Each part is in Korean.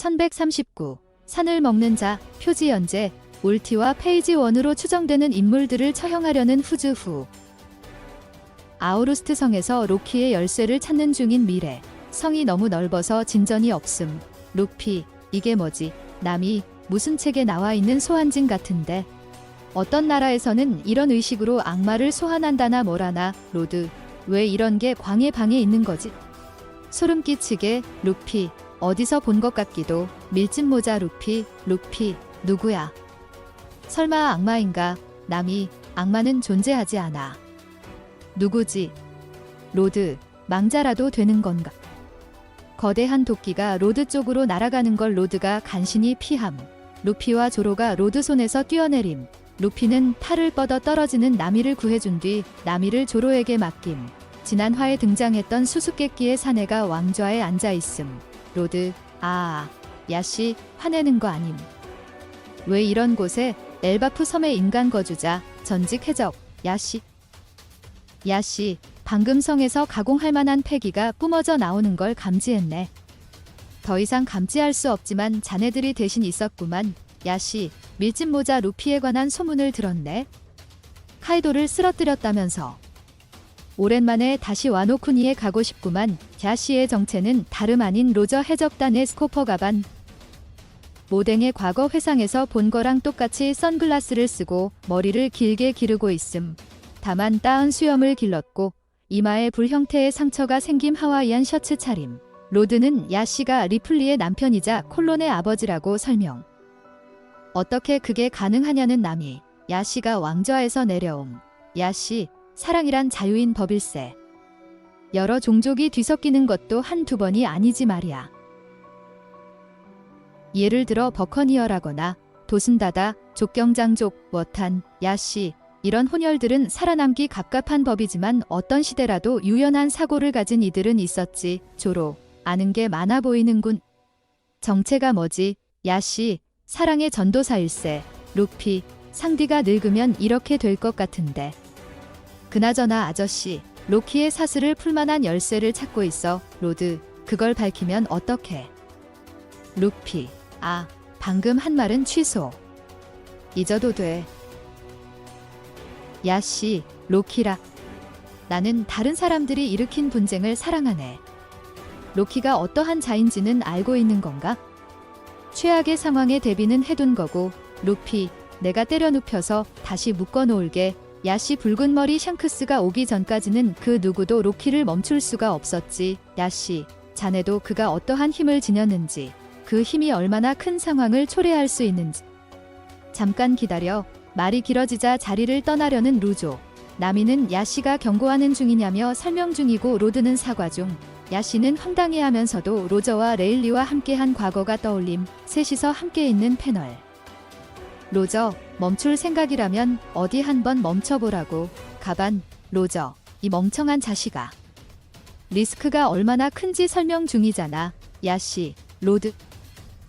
1139. 산을 먹는 자, 표지 연재, 울티와 페이지 1으로 추정되는 인물들을 처형하려는 후즈 후. 아우루스트 성에서 로키의 열쇠를 찾는 중인 미래. 성이 너무 넓어서 진전이 없음. 루피, 이게 뭐지? 남이 무슨 책에 나와 있는 소환진 같은데. 어떤 나라에서는 이런 의식으로 악마를 소환한다나 뭐라나, 로드. 왜 이런 게 광의 방에 있는 거지? 소름 끼치게, 루피. 어디서 본 것 같기도, 밀짚 모자 루피, 루피, 누구야? 설마 악마인가? 남이, 악마는 존재하지 않아. 누구지? 로드, 망자라도 되는 건가? 거대한 도끼가 로드 쪽으로 날아가는 걸 로드가 간신히 피함. 루피와 조로가 로드 손에서 뛰어내림. 루피는 팔을 뻗어 떨어지는 나미를 구해준 뒤 나미를 조로에게 맡김. 지난 화에 등장했던 수수께끼의 사내가 왕좌에 앉아 있음. 로드, 아, 야씨, 화내는 거 아님. 왜 이런 곳에 엘바프 섬의 인간 거주자, 전직 해적, 야씨. 야씨, 방금 성에서 가공할 만한 폐기가 뿜어져 나오는 걸 감지했네. 더 이상 감지할 수 없지만 자네들이 대신 있었구만. 야씨, 밀짚 모자 루피에 관한 소문을 들었네. 카이도를 쓰러뜨렸다면서. 오랜만에 다시 와노쿠니에 가고 싶구만. 야씨의 정체는 다름 아닌 로저 해적단의 스코퍼 가반. 모댕의 과거 회상에서 본 거랑 똑같이 선글라스를 쓰고 머리를 길게 기르고 있음. 다만 따은 수염을 길렀고 이마에 불 형태의 상처가 생김 하와이안 셔츠 차림. 로드는 야씨가 리플리의 남편이자 콜론의 아버지라고 설명. 어떻게 그게 가능하냐는 남이 야씨가 왕좌에서 내려옴. 야씨, 사랑이란 자유인 법일세. 여러 종족이 뒤섞이는 것도 한두 번이 아니지 말이야. 예를 들어 버커니어라거나 도슨다다, 족경장족, 워탄, 야씨 이런 혼혈들은 살아남기 갑갑한 법이지만 어떤 시대라도 유연한 사고를 가진 이들은 있었지. 조로 아는 게 많아 보이는군. 정체가 뭐지? 야씨 사랑의 전도사일세. 루피 상디가 늙으면 이렇게 될 것 같은데. 그나저나 아저씨 로키의 사슬을 풀만한 열쇠를 찾고 있어. 로드 그걸 밝히면 어떡해? 루피 아 방금 한 말은 취소. 잊어도 돼. 야씨, 로키라. 나는 다른 사람들이 일으킨 분쟁을 사랑하네. 로키가 어떠한 자인지는 알고 있는 건가? 최악의 상황에 대비는 해둔 거고, 루피, 내가 때려 눕혀서 다시 묶어 놓을게. 야씨 붉은 머리 샹크스가 오기 전까지는 그 누구도 로키를 멈출 수가 없었지. 야씨, 자네도 그가 어떠한 힘을 지녔는지, 그 힘이 얼마나 큰 상황을 초래할 수 있는지. 잠깐 기다려. 말이 길어지자 자리를 떠나려는 루조. 나미는 야씨가 경고하는 중이냐며 설명 중이고 로드는 사과 중. 야씨는 황당해하면서도 로저와 레일리와 함께한 과거가 떠올림. 셋이서 함께 있는 패널. 로저, 멈출 생각이라면 어디 한번 멈춰보라고. 가반, 로저, 이 멍청한 자식아. 리스크가 얼마나 큰지 설명 중이잖아. 야씨, 로드.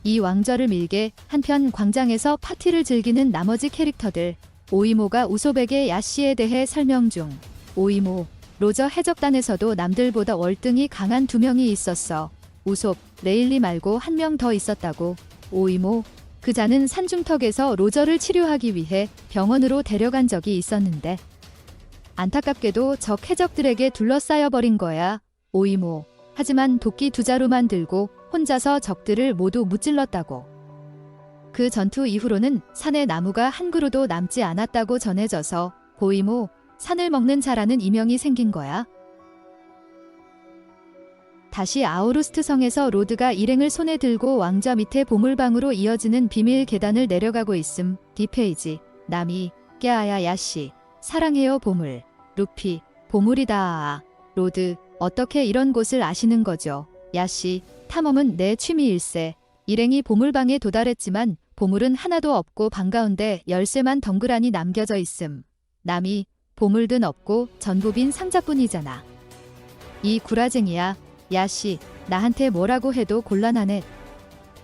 이 왕좌를 밀게 한편 광장에서 파티를 즐기는 나머지 캐릭터들 오이모가 우소백의 야씨에 대해 설명 중 오이모 로저 해적단에서도 남들보다 월등히 강한 두 명이 있었어 우솝 레일리 말고 한 명 더 있었다고 오이모 그 자는 산중턱에서 로저를 치료하기 위해 병원으로 데려간 적이 있었는데 안타깝게도 적 해적들에게 둘러싸여 버린 거야 오이모 하지만 도끼 두 자루만 들고 혼자서 적들을 모두 무찔렀다고. 그 전투 이후로는 산에 나무가 한 그루도 남지 않았다고 전해져서 보이모 산을 먹는 자라는 이명이 생긴 거야. 다시 아우루스트 성에서 로드가 일행을 손에 들고 왕좌 밑에 보물방으로 이어지는 비밀 계단을 내려가고 있음. 디페이지, 나미, 깨아야 야씨, 사랑해요 보물, 루피, 보물이다. 로드, 어떻게 이런 곳을 아시는 거죠? 야씨, 탐험은 내 취미일세. 일행이 보물방에 도달했지만 보물은 하나도 없고 반가운데 열쇠만 덩그라니 남겨져 있음. 남이 보물든 없고 전부 빈 상자뿐이잖아. 이 구라쟁이야. 야씨, 나한테 뭐라고 해도 곤란하네.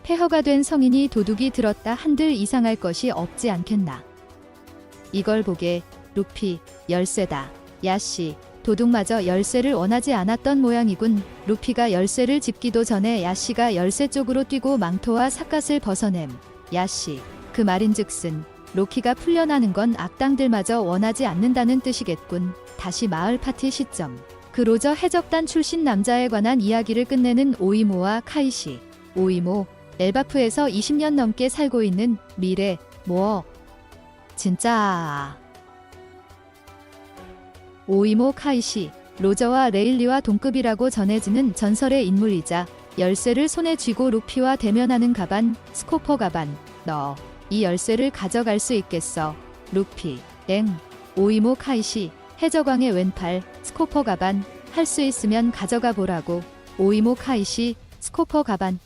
폐허가 된 성인이 도둑이 들었다 한들 이상할 것이 없지 않겠나. 이걸 보게, 루피, 열쇠다. 야씨, 도둑마저 열쇠를 원하지 않았던 모양이군. 루피가 열쇠를 집기도 전에 야씨가 열쇠 쪽으로 뛰고 망토와 삿갓을 벗어냄. 야씨. 그 말인즉슨 로키가 풀려나는 건 악당들마저 원하지 않는다는 뜻이겠군. 다시 마을 파티 시점. 그 로저 해적단 출신 남자에 관한 이야기를 끝내는 오이모와 카이시. 오이모, 엘바프에서 20년 넘게 살고 있는 미래, 뭐. 진짜. 오이모 카이시, 로저와 레일리와 동급이라고 전해지는 전설의 인물이자 열쇠를 손에 쥐고 루피와 대면하는 가반, 스코퍼 가반. 너, 이 열쇠를 가져갈 수 있겠어. 루피, 엥. 오이모 카이시, 해적왕의 왼팔, 스코퍼 가반, 할 수 있으면 가져가 보라고. 오이모 카이시, 스코퍼 가반.